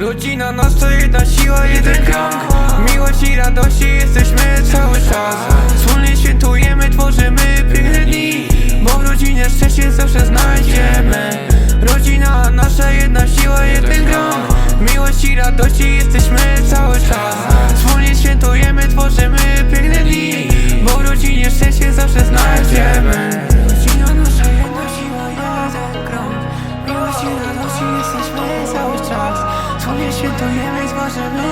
Rodzina nasza jedna siła, jeden krąg. Miłość i radości jesteśmy cały czas. Wspólnie świętujemy, tworzymy piękne dni Bo w rodzinie szczęście zawsze znajdziemy. Rodzina nasza jedna siła, jeden świętujemy, tworzymy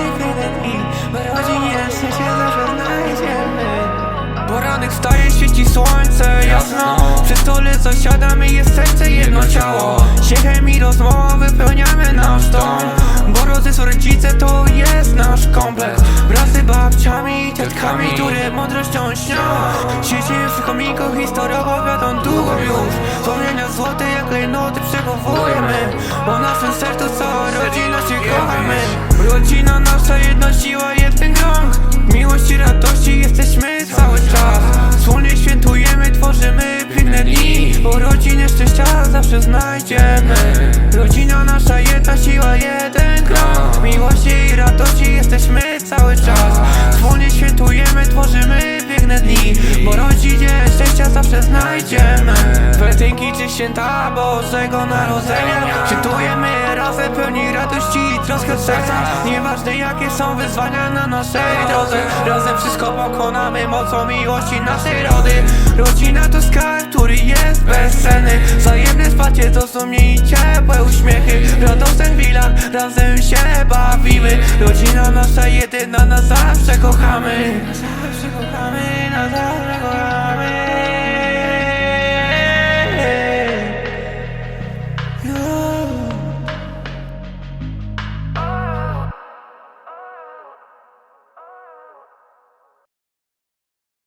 dni Bo w rodzinie szczęście zawsze znajdziemy Poranek wstaje, świeci słońce jasno. Przy stole zasiadamy, jest serce jedno ciało. Śmiechem i rozmową wypełniamy nasz dom. Bo rodzice, rodzice to jest nasz kompleks. Wraz z babciami i dziadkami, które mądrością śnią. Siedzimy przy chomiku, historię opowiadą długo już. Wspomnienia złote jak klejnoty przechowujemy Bo naszym sercu Rodzina nasza jedna siła, jeden krąg. Miłość i radości jesteśmy cały czas. Wspólnie świętujemy, tworzymy piękne dni. Bo rodzinie szczęścia zawsze znajdziemy. Rodzina nasza jedna siła, jeden krąg. Miłości i radości jesteśmy cały czas. Wspólnie świętujemy, tworzymy piękne dni. Bo rodzinie szczęścia zawsze znajdziemy. Walentynki czy święta Bożego Narodzenia. Świętujemy razem od serca. Nieważne jakie są wyzwania na naszej drodze. Razem wszystko pokonamy mocą miłości naszej rody. Rodzina to skarb, który jest bezcenny Wzajemne wsparcie, zrozumienie i ciepłe uśmiechy. W radosnych chwilach razem się bawimy. Rodzina nasza jedyna, na zawsze kochamy. Na zawsze kochamy, na zawsze